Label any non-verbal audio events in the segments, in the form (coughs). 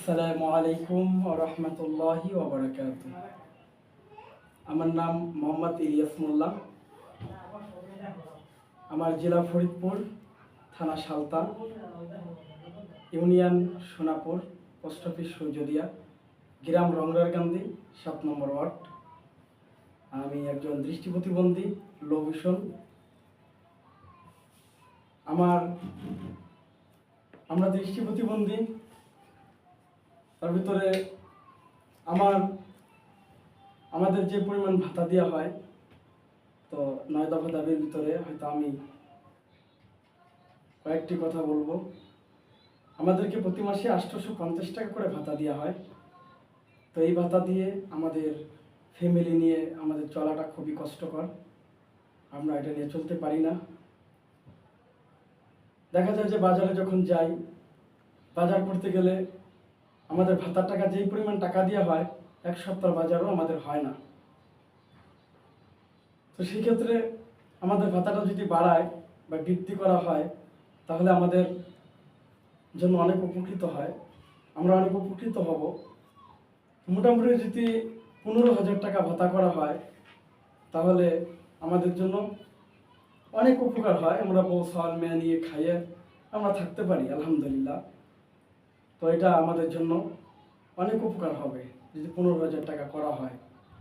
আসসালামু আলাইকুম রহমতুল্লাহি ওবরাকাত আমার নাম মোহাম্মদ ইলিয়াস মোল্লা। আমার জেলা ফরিদপুর, থানা Saltha, union Sonapur, post office সৈজদিয়া, গ্রাম রংরারকান্দি, সাত নম্বর ওয়ার্ড। আমি একজন দৃষ্টি প্রতিবন্ধী লো আমার, আমরা দৃষ্টি প্রতিবন্ধী তার ভিতরে আমার, আমাদের যে পরিমাণ ভাতা দেওয়া হয়, তো নয় দফা দাবির ভিতরে হয়তো আমি কয়েকটি কথা বলব। আমাদেরকে প্রতি মাসে আটশোশো পঞ্চাশ টাকা করে ভাতা দেওয়া হয়। তো এই ভাতা দিয়ে আমাদের ফ্যামিলি নিয়ে আমাদের চলাটা খুবই কষ্টকর। আমরা এটা নিয়ে চলতে পারি না। দেখা যায় যে বাজারে যখন যাই, বাজার করতে গেলে আমাদের ভাতার টাকা, যেই পরিমাণ টাকা দেওয়া হয়, এক সপ্তাহ বাজারও আমাদের হয় না। তো সেই ক্ষেত্রে আমাদের ভাতাটা যদি বাড়ায় বা বৃদ্ধি করা হয়, তাহলে আমাদের জন্য অনেক উপকৃত হয়। আমরা অনেক উপকৃত হব। মোটামুটি যদি পনেরো হাজার টাকা ভাতা করা হয়, তাহলে আমাদের জন্য অনেক উপকার হয়। আমরা বউ সাল মেয়ে নিয়ে খাইয়ে আমরা থাকতে পারি, আলহামদুলিল্লাহ। তো এটা আমাদের জন্য অনেক উপকার হবে যদি পনেরো হাজার টাকা করা হয়,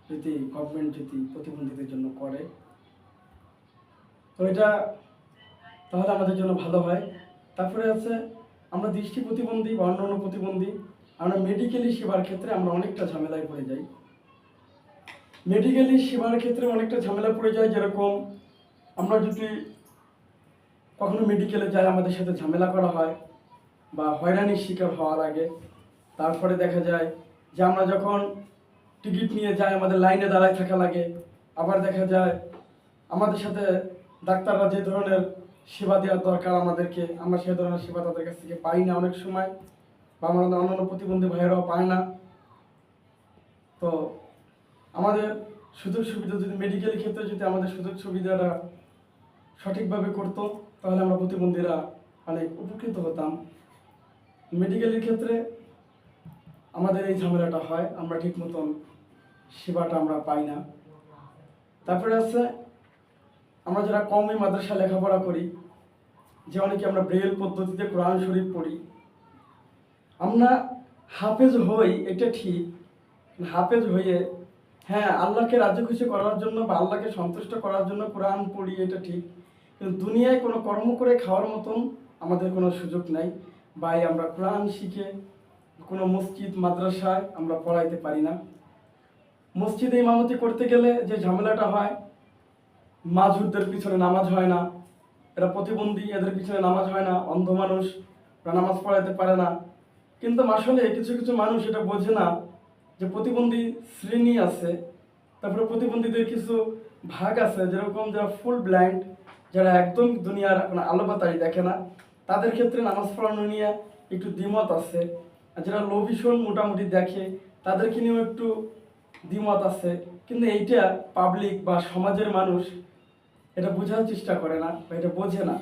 যদি গভর্নমেন্ট যদি প্রতিবন্ধীদের জন্য করে। তো এটা তাহলে আমাদের জন্য ভালো হয়। তারপরে আছে আমরা দৃষ্টি প্রতিবন্ধী বা অন্যান্য প্রতিবন্ধী, আমরা মেডিকেলি সেবার ক্ষেত্রে আমরা অনেকটা ঝামেলায় পড়ে যাই। মেডিকেলি সেবার ক্ষেত্রে অনেকটা ঝামেলা পড়ে যায় যেরকম আমরা যদি কখনো মেডিকেলে যাই, আমাদের সাথে ঝামেলা করা হয়। বা হয়রানির শিকার হওয়ার আগে। তারপরে দেখা যায় যে আমরা যখন টিকিট নিয়ে যাই, আমাদের লাইনে দাঁড়ায় থাকা লাগে, আবার দেখা যায় আমাদের সাথে ডাক্তাররা যে ধরনের সেবা দেওয়ার দরকার আমাদেরকে, আমরা সে ধরনের সেবা তাদের কাছ থেকে পাই না অনেক সময়, বা আমাদের অন্যান্য প্রতিবন্ধী ভাইয়েরাও পায় না। তো আমাদের সুযোগ সুবিধা যদি মেডিকেল ক্ষেত্রে যদি আমাদের সুযোগ সুবিধাটা সঠিকভাবে করতো, তাহলে আমরা প্রতিবন্ধীরা অনেক উপকৃত হতাম। মেডিকেলের ক্ষেত্রে আমাদের এই ঝামেলাটা হয়, আমরা ঠিক মতন সেবাটা আমরা পাই না। তারপরে আছে, আমরা যারা কমই মাদ্রাসা লেখাপড়া করি, যে অনেকে আমরা ব্রেল পদ্ধতিতে কোরআন শরীফ পড়ি, আমরা হাফেজ হই, এটা ঠিক হাফেজ হয়ে হ্যাঁ আল্লাহকে রাজ্য খুশি করার জন্য বা আল্লাহকে সন্তুষ্ট করার জন্য কোরআন পড়ি, এটা ঠিক, কিন্তু দুনিয়ায় কোনো কর্ম করে খাওয়ার মতন আমাদের কোনো সুযোগ নাই। এই আমরা কোরআন শিখে কোনো মসজিদ, মাদ্রাসায় আমরা পড়াইতে পারি না। মসজিদে ইমামতি করতে গেলে যে ঝামেলাটা হয় মাজুরদের পিছনে নামাজ হয় না। এরা প্রতিবন্ধী, এদের পিছনে নামাজ হয় না, অন্ধ মানুষ, ওরা নামাজ পড়াইতে পারে না। কিন্তু আসলে কিছু কিছু মানুষ এটা বোঝে না যে প্রতিবন্ধী শ্রেণি আছে, তারপরে প্রতিবন্ধীদের কিছু ভাগ আছে, যেরকম যারা ফুল ব্লাইন্ড যারা একদম দুনিয়ার কোনো আলো বাতারি দেখে না। তাদের ক্ষেত্রে নামাজ পড়ানো নিয়ে একটু দ্বিমত আছে। আর যারা লো ভীষণ মোটামুটি দেখে, তাদেরকে নিয়েও একটু দ্বিমত আছে। কিন্তু এইটা পাবলিক বা সমাজের মানুষ এটা বোঝার চেষ্টা করে না বা এটা বোঝে না।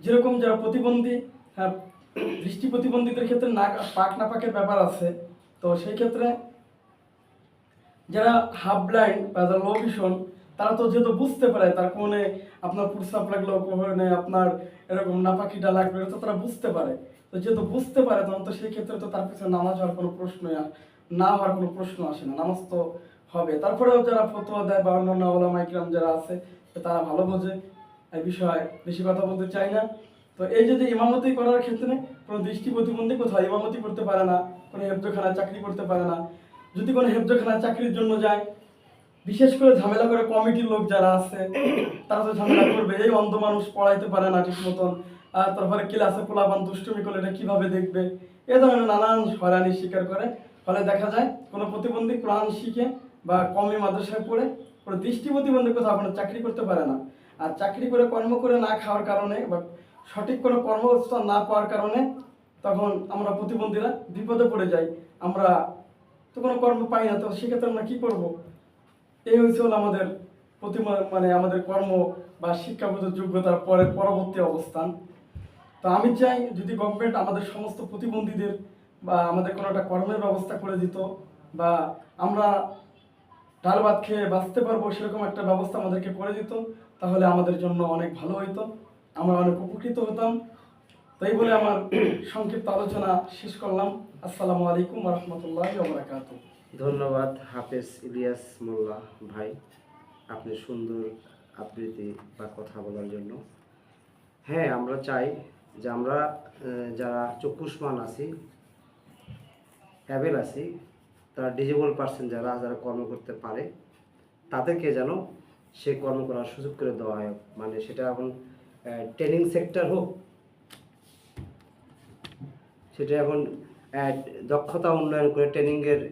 যেরকম যারা প্রতিবন্ধী হ্যাঁ দৃষ্টি প্রতিবন্ধীদের ক্ষেত্রে না পাক না পাকের ব্যাপার আছে। তো সেই ক্ষেত্রে যারা হাফ ব্লাইন্ড বা যারা লো ভিশন তারা তো যেহেতু বুঝতে পারে তার কোনে আপনার প্রস্রাব লাগল কোনে আপনার এরকম নাপাকিটা লাগবে এটা তো তারা বুঝতে পারে। তো যেহেতু বুঝতে পারে, তখন তো সেই ক্ষেত্রে তো তার পিছনে নামাজ হওয়ার কোনো প্রশ্নই আ- না হওয়ার কোনো প্রশ্ন আসে না, নামাজ তো হবে। তারপরেও যারা ফতোয়া দেয় বা অন্যান্য ওলামা ইকরাম যারা আছে তারা ভালো বোঝে, এই বিষয়ে বেশি কথা বলতে চাই না। তো এই যে যে ইমামতি করার ক্ষেত্রে কোনো দৃষ্টি প্রতিবন্ধী কোথাও ইমামতি করতে পারে না, কোনো হেফজখানায় চাকরি করতে পারে না, যদি কোনো হেফজখানায় চাকরির জন্য যায় বিশেষ করে ঝামেলা করে কমিটির লোক যারা আছে, তারা তো ঝামেলা করবে। এই অন্ধ মানুষ পড়াইতে পারে না ঠিক মতন। আর তারপরে ক্লাসে পোলাপান দুষ্টুমি করলে এটা কীভাবে দেখবে? এ ধরনের নানান হয়রানি স্বীকার করে। ফলে দেখা যায়, কোনো প্রতিবন্ধী কোরআন শিখে বা কমই মাদ্রাসায় পড়ে, কোনো দৃষ্টি প্রতিবন্ধী কোথাও কোনো চাকরি করতে পারে না। আর চাকরি করে কর্ম করে না খাওয়ার কারণে বা সঠিক কোনো কর্মস্থান না পাওয়ার কারণে তখন আমরা প্রতিবন্ধীরা বিপদে পড়ে যাই। আমরা তো কোনো কর্ম পাই না, তো সেক্ষেত্রে আমরা কী করব? এই হচ্ছে হলো আমাদের প্রতিমা মানে আমাদের কর্ম বা শিক্ষাগত যোগ্যতার পরে পরবর্তী অবস্থান। তো আমি চাই যদি গভর্নমেন্ট আমাদের সমস্ত প্রতিবন্ধীদের বা আমাদের কোনো একটা কর্মের ব্যবস্থা করে দিত বা আমরা ডাল ভাত খেয়ে বাঁচতে পারব সেরকম একটা ব্যবস্থা আমাদেরকে করে দিত, তাহলে আমাদের জন্য অনেক ভালো হতো আমরা অনেক উপকৃত হতাম। তাই বলে আমার সংক্ষিপ্ত আলোচনা শেষ করলাম। আসসালামু আলাইকুম রহমতুল্লাহ বারাকাতুহ। ধন্যবাদ, হাফেজ ইলিয়াস মোল্লা ভাই, আপনি সুন্দর আবৃত্তি বা কথা বলার জন্য। হ্যাঁ আমরা চাই যে আমরা যারা চক্ষুষ্মান আছি, অ্যাবেল আছি, তারা ডিজেবল পার্সন যারা যারা কর্ম করতে পারে, তাদেরকে যেন সে কর্ম করার সুযোগ করে দেওয়া হয়। মানে সেটা এখন ট্রেনিং সেক্টর হোক, সেটা এখন দক্ষতা উন্নয়ন করে ট্রেনিংয়ের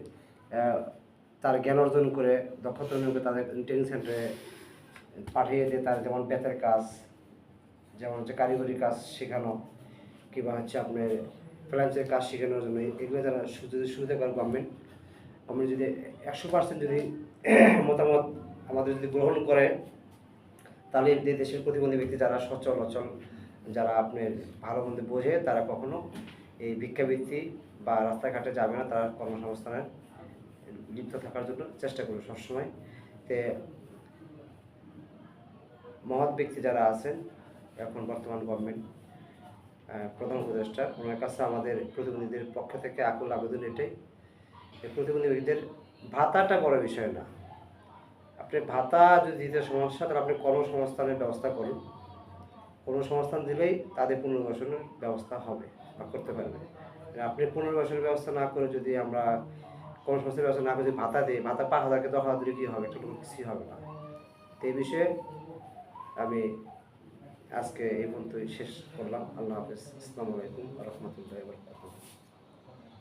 তার জ্ঞান অর্জন করে, দক্ষতা উন্নয়ন করে তাদের ট্রেনিং সেন্টারে পাঠিয়ে দিয়ে তার যেমন বেতের কাজ, যেমন হচ্ছে কারিগরি কাজ শেখানো, কিংবা হচ্ছে আপনার ফ্রিল্যান্সের কাজ শেখানোর জন্য, এগুলো সু- যদি সুবিধা করে গভর্নমেন্ট গভর্নমেন্ট যদি একশো পার্সেন্ট যদি (coughs) মতামত আমাদের যদি গ্রহণ করে, তাহলে দেশের প্রতিবন্ধী ব্যক্তি যারা সচল অচল যারা আপনার ভালো মন্দ বোঝে, তারা কখনো এই ভিক্ষাবৃত্তি বা রাস্তাঘাটে যাবে না, তারা কর্মসংস্থানের লিপ্ত থাকার জন্য চেষ্টা করবে সবসময়। তে মহৎ ব্যক্তি যারা আছেন, এখন বর্তমান গভর্নমেন্ট প্রধান উপদেষ্টা, ওনার কাছে আমাদের প্রতিবন্ধীদের পক্ষ থেকে আকুল আবেদন এটাই যে প্রতিবন্ধী ব্যক্তিদের ভাতাটা বড় বিষয় না। আপনি ভাতা যদি দিতে সমস্যা, তাহলে আপনি কর্মসংস্থানের ব্যবস্থা করুন। কর্মসংস্থান দিলেই তাদের পুনর্বাসনের ব্যবস্থা হবে বা করতে পারবে আপনি পুনর্বাসনের ব্যবস্থা না করে যদি আমরা কর্মসংস্থানের ব্যবস্থা না করে যদি ভাতা দেয় ভাতা পাঁচ হাজারকে দশ হাজার দিলে কী হবে? একটা কিছুই হবে না। তো এই বিষয়ে আমি আজকে এই পর্যন্তই শেষ করলাম। আল্লাহ হাফেজ। আসসালামু আলাইকুম রহমতুল্লাহ